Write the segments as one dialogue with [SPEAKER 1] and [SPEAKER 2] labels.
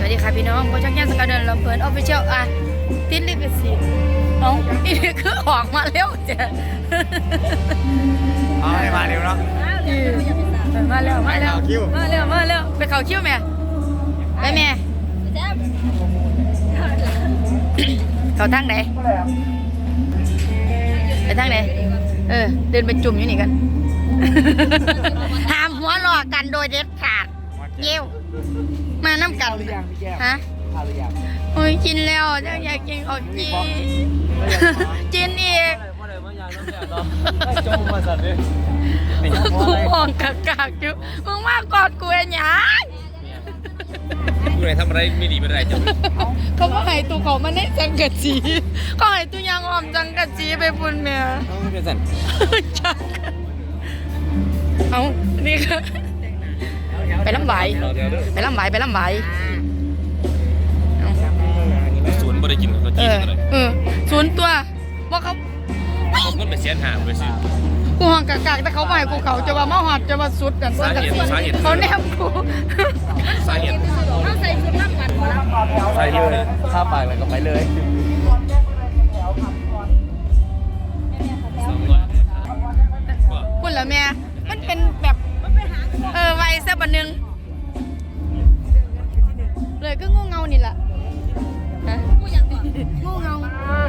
[SPEAKER 1] วัสดีค่ะพี่น้องโบชักย่างสกาวเดินลำเพลินออฟฟิเชียลอะติดลิขสิทธิ์เอ้านี่คือออกมาเร็วจ้ะ
[SPEAKER 2] เอาให้มาเร็วเนาะ
[SPEAKER 1] มาเร็วมาเร็ว
[SPEAKER 2] ไปเข้าคิว
[SPEAKER 1] มาเร็วมาเร็วไปเข้าคิวแม่ไปแม่เขาทางไหนไปทางไหนเออเดินไปจุ่มอยู่นี่กันห้ามหัวหลอกกันโดยเด็ดขาดเยี่ยว มาน้ำกันฮะ
[SPEAKER 2] ทานหรือยัง
[SPEAKER 1] โอ้ยกินแล้วเจ้าอยากกินของจีกินอีก
[SPEAKER 2] ว่าอะไรว่ายางน้ำแดดเนาะจมมาสัตว์เลยนี่
[SPEAKER 1] กูมองกากากๆอยู่มึงมากอดกูเองหยัง
[SPEAKER 3] กูไหนทำอะไรไม่ดีไม่ได้จ้ะ
[SPEAKER 1] เขาบอกให้ตูเขามาในจังกะจีเขาให้ตูยางออมจังกะจีไปปุ่นแม่
[SPEAKER 3] เอาเป็นสัน
[SPEAKER 1] จังเอานี่ก็ ไปลำไหว
[SPEAKER 3] เราเดี๋ยวเด้อ
[SPEAKER 1] ไปลำไหวไปลำไหวเอา
[SPEAKER 3] สวนบ่ได้กินก็
[SPEAKER 1] เอ
[SPEAKER 3] จีน
[SPEAKER 1] อ
[SPEAKER 3] เลย
[SPEAKER 1] เออศูนย์ตัวว่าเขา
[SPEAKER 3] เอามันไปเสียนหาไปซื้อ
[SPEAKER 1] กูห้องกากากแต่เขาไม่ให้กูเขาจะว่ามาหอดจะว่าสุดกันสักกะจี
[SPEAKER 3] สาเหตุ
[SPEAKER 1] เขาแนบกู
[SPEAKER 3] สาเหตุ
[SPEAKER 1] เขาใส่ชุดน้ำกันหมดแล้ว
[SPEAKER 3] สาเหตุเลย
[SPEAKER 2] ข้าปากเลยก็ไปเลย
[SPEAKER 3] สองร้อยว่า
[SPEAKER 1] คุณเหรอแม่มันเป็นแบบ เออไวซะบันหนึงเลยก็งูเงานี่แหละฮะงูยังก่อนงูเงาเอา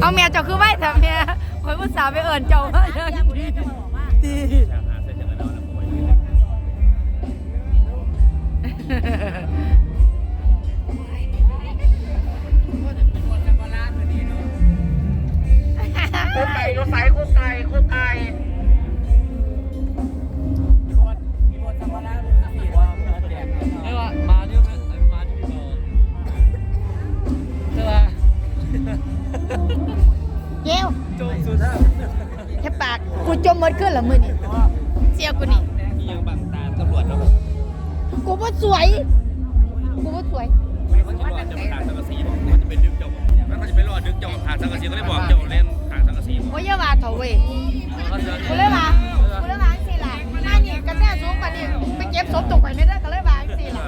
[SPEAKER 1] เอาแม่เจ้าคือไหวแต่แม่คอยผู้สาวไปเอิญเจ้าว่าอย่างดีดี
[SPEAKER 3] หาเส้นจังเราแล้วป่วย
[SPEAKER 2] คุกไก่รถไฟคุกไก่คุกไก่
[SPEAKER 3] ก
[SPEAKER 1] กูจมหมดขึ้นเหรอมือนี่เสียกูนี่
[SPEAKER 3] นี่ยังบังตาตำรวจเนาะ
[SPEAKER 1] กูว่าสวยกูว่าสวย
[SPEAKER 3] เขาจะรอดจะมาขาดสังกะสีบอกมันจะเป็นดึกเจ้าแล้วเขาจะไปรอดดึกเจ้าขาดสังกะสีก็เลยบอกเจ้าเล่นขาดสังกะสีบอก
[SPEAKER 1] ว่าอย่าว่าเถอะเว้ยกูเลยว่ากูเลยว่าสิล่ะหน้านี่กันแท้สูงกว่านี่ไปเก็บศพตกไปไม่ได้ก็เลยว่าสิล่ะ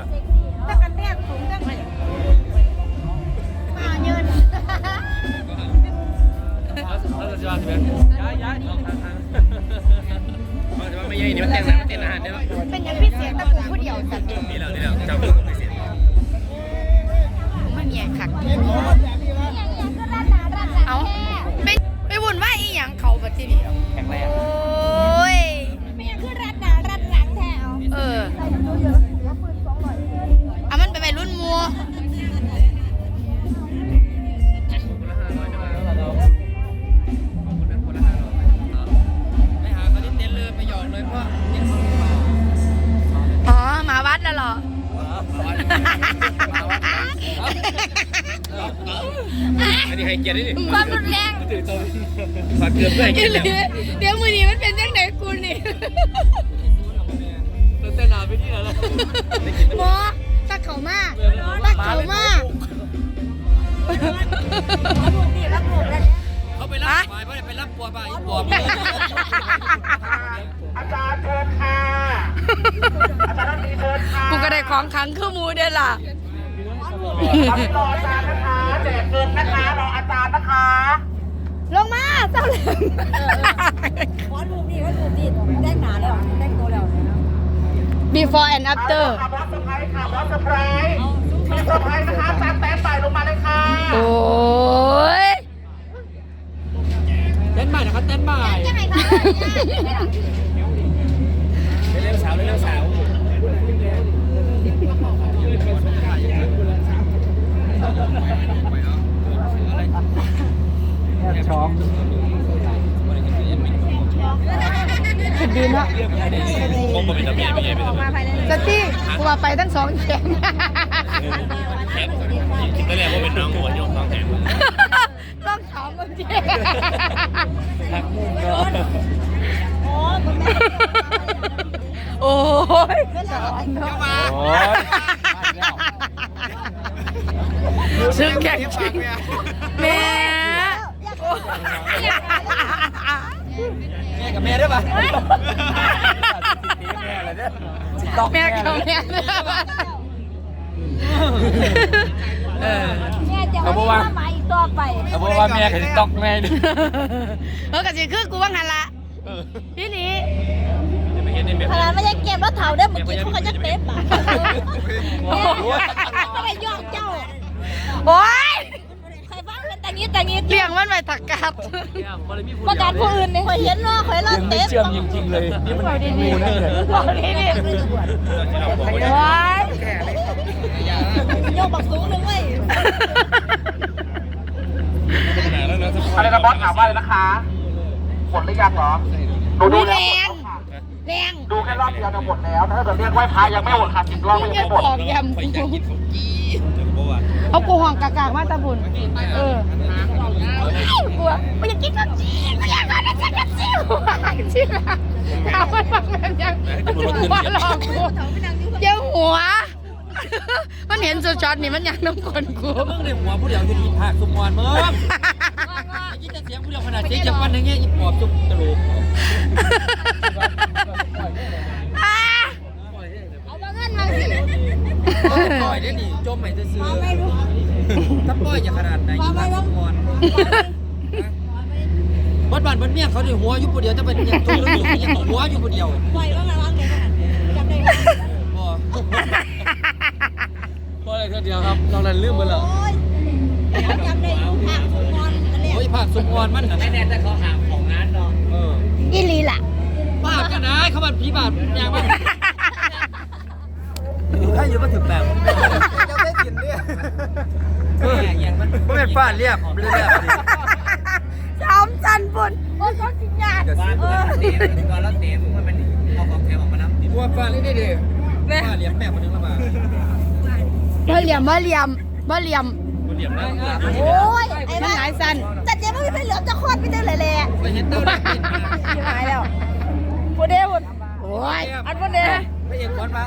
[SPEAKER 1] ถ้ากันแท้สูงจังเลยมาเยิน
[SPEAKER 3] เราจะว่าเป็นย้ายย้าย ไม่ใช่นี่มันเต้นนะมันเต้นอาหารเนี่ย
[SPEAKER 1] เป็นยังพี่เสียงตะกูผู้เดียวสัตว์เดียว
[SPEAKER 3] นี่แล้วนี่แล้วเจ้าเพิ่งไปเสีย
[SPEAKER 1] งไม่มีขักเอาไม่ไม่วุ่นวายอีหยังเขาบัดทีเดียว
[SPEAKER 2] แข็งแร
[SPEAKER 1] ง เล
[SPEAKER 3] ยไปหยอกเลยเพราะยังเขา
[SPEAKER 1] อ๋อหมาวัดแล้วเหรอ
[SPEAKER 3] อันนี้ให้เกียรติดิ
[SPEAKER 1] ความรุนแรง
[SPEAKER 3] ตื่นตัวฝากเกือบเพื่อนกินแล้ว
[SPEAKER 1] เดี๋ยวมือนี้มันเป็นจังไหนกูนี่ ข
[SPEAKER 2] อ
[SPEAKER 1] งขังคือหมูเด้อล่ะ
[SPEAKER 2] ตอนนี้รออาจารย์นะคะแจกเงินนะคะรออาจารย์นะคะ
[SPEAKER 1] ลงมาเจ้าเหลือง before and after
[SPEAKER 2] ขับรถสะพายขับรถสะพายมีสะพายนะคะอาจารย์แตนใส่ลงมาเลยค่ะ
[SPEAKER 1] โอ้ย
[SPEAKER 3] เต้นใหม่นะครับเต้นใหม่เร็วสาวเร็วสาว
[SPEAKER 2] ช็อก
[SPEAKER 1] ดกันดีเนาะ
[SPEAKER 3] คงเป็นตะเมียไม่ใช่เป็นตะเมีย
[SPEAKER 1] สตี้กูว่าไปทั้งสองแขน
[SPEAKER 3] แขนคิดได้แล้วว่าเป็นน้องหัวยกสองแขน
[SPEAKER 1] ต้องถามมึงจี
[SPEAKER 3] หักมุมเนาะ
[SPEAKER 1] โอ้ยสอนเนาะ
[SPEAKER 3] โอ้ย
[SPEAKER 1] ซึ่งแข่งจริง แม่
[SPEAKER 3] แม่กับแม่ได้ปะ
[SPEAKER 1] แม่เขาแม่เออ
[SPEAKER 4] แม่จะไม่ได้มาอีกต่อไป
[SPEAKER 3] เอาบอกว่าแม่กับตอกแม่ดิ
[SPEAKER 1] เออกะสิคือกูว่างันละพี่นี่
[SPEAKER 3] ไปเห็นในแบบ
[SPEAKER 4] ขนาดไม่ยังเก็บแล้วเถาได้เมื่อกี้เขาก็จะเต็มอะก็ไปยอกเจ้า
[SPEAKER 1] โอ้ย
[SPEAKER 4] ใครบ้างเป็น แต่งี้แต่งี้
[SPEAKER 1] เลี้ยงมันไว้ตักกัด
[SPEAKER 4] ประกาศผู้อื่นเนี่ยคอยเห็นว่าคอยเล่าเต็ม
[SPEAKER 3] เชื่อมจริงๆเลย นี่มันงูนั่นเลย
[SPEAKER 1] บอกนี่ดิโอ้ย
[SPEAKER 4] โยกบักสูงนึงเว้ย
[SPEAKER 2] อะไรนะบอสถามว่าอะไรนะคะหมดหรือยังเหรอดูดู
[SPEAKER 1] มีแร
[SPEAKER 2] แล้ว
[SPEAKER 1] งแรง
[SPEAKER 2] ดูแค่รอบเดียวเนี่ยหมดแล้วถ้าเกิดเรียกไหว้พระยังไม่หมดค่ะสิบรอบ
[SPEAKER 1] มึ
[SPEAKER 2] ก็
[SPEAKER 1] ง
[SPEAKER 2] ยัง
[SPEAKER 1] จะ
[SPEAKER 2] ไม่หมด
[SPEAKER 1] บอกยำกู เอากูห่องกากากมาตะบุญเออกูว่ามึงอยากกินกับจีกูอยากกินกับจีกับจีจีนะถามว่ามันยังว่าหลอกกูเจ้าหัว มันเห็นช็อตนี่มันอยากน้ำคนกู
[SPEAKER 3] มึงในหัวผู้เดียวอยู่ดีภาคสมวันมึงยิ่งจะเสียงผู้เดียวขนาดเจ๊จับวันนึงเงี้ยอีปอบจุกกระโหลก
[SPEAKER 1] อ่า
[SPEAKER 4] เอามาเงินมาสิ
[SPEAKER 3] ปล่อยได้หนิจมใหมจะซื้อถ้าปล่อยจะขนาดไหนยิ่งภาคสมวนบ้านบ้านบ้านเมียเขาดิหัวอยู่ผู้เดียวจะเป็นอย่างตัวอยู่อย่างหัวอยู่ผู้เดียว
[SPEAKER 4] ปล่อยว่ามาล้างเลยนะจำได้ไหม
[SPEAKER 3] บ่พออะไรเดียวครับเราเลยลืมไปแล้ว
[SPEAKER 4] โอ้ยจำได้ลูกผักทุกคนกันเลย
[SPEAKER 3] โอ้ยภาคสมวนมันไม่แน่แต่เขาหาของนั้นเนาะออ
[SPEAKER 1] อีลีล่ะ
[SPEAKER 3] บากันนะเขาบันผีบาปอย่าง ว่าถ้าอยู่มาถึงแบบจะได้กินเนี่ยเอออย่างมันไม่เป็นฟ้าเรียบเรียบ
[SPEAKER 1] สามจันปุ่นโอ้ยเขาสิยาก
[SPEAKER 3] ฟ้าเตะก่อนแล้วเตะมันเป็นเอาของแถมออกมาน้ำว่าฟ้าเรียบดิฟ้าเรียบแม่คนนึงละมา
[SPEAKER 1] บ่เหลี่ยมบ่เหลี่ยมบ่เหลี่ยม
[SPEAKER 3] คนเรียบนะ
[SPEAKER 4] โอ้ยไอ้
[SPEAKER 1] มัน
[SPEAKER 4] บ้า
[SPEAKER 1] หลายสัน
[SPEAKER 4] จัดเจ๊ไม่ไม่เหลือจะคลอดไม่ได้เลยแหละ
[SPEAKER 3] ไปเห็นเต้าได้กิน
[SPEAKER 4] ชิบหายแล้วพูดเด้พูด
[SPEAKER 1] โอ้ย
[SPEAKER 4] อันพูดเด้
[SPEAKER 3] ไป เอกก้อนมา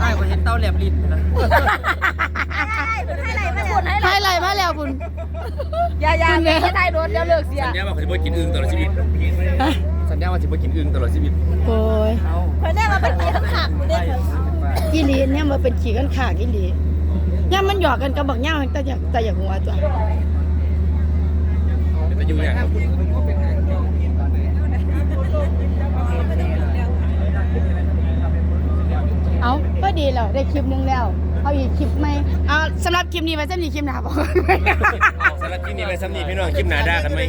[SPEAKER 3] ไอ้คนเห็นเต้าแหลมลิ้นนะ
[SPEAKER 4] ให้ไรมาพูดให้ไร
[SPEAKER 1] ให้ไรมาแล้วคุณ
[SPEAKER 4] อย่าอย่าไม่ได้โดนเดี๋ยวเลิกเสีย
[SPEAKER 3] สัญญาว่าเขาจะไม่กินอึ่งตลอดชีวิตสัญญาว่าจะไม่กินอึ่งตลอดชีวิต
[SPEAKER 1] โอ้ย
[SPEAKER 4] เพื่อนได้มาเป็นเกียร์ขับพูดเด้
[SPEAKER 1] อีหลีเนี่ยมันเป็นขี่กันขากอีหลีย่ามมันหยอกกันกับบักย่างแต่อยากแต่อยากหัวตัว
[SPEAKER 3] ไปอยู่เนี่ย
[SPEAKER 1] เอาก็ดีแล้วได้คลิปหนึงแล้ว เอาอีกคลิปไหมเอาสำหรับคลิปนี้ไว้สำหรับคลิปหน้าบอก
[SPEAKER 3] สำหรับที่นี่ไปซ้ำนี่พี่น้องคลิปหนาด่ากันไหม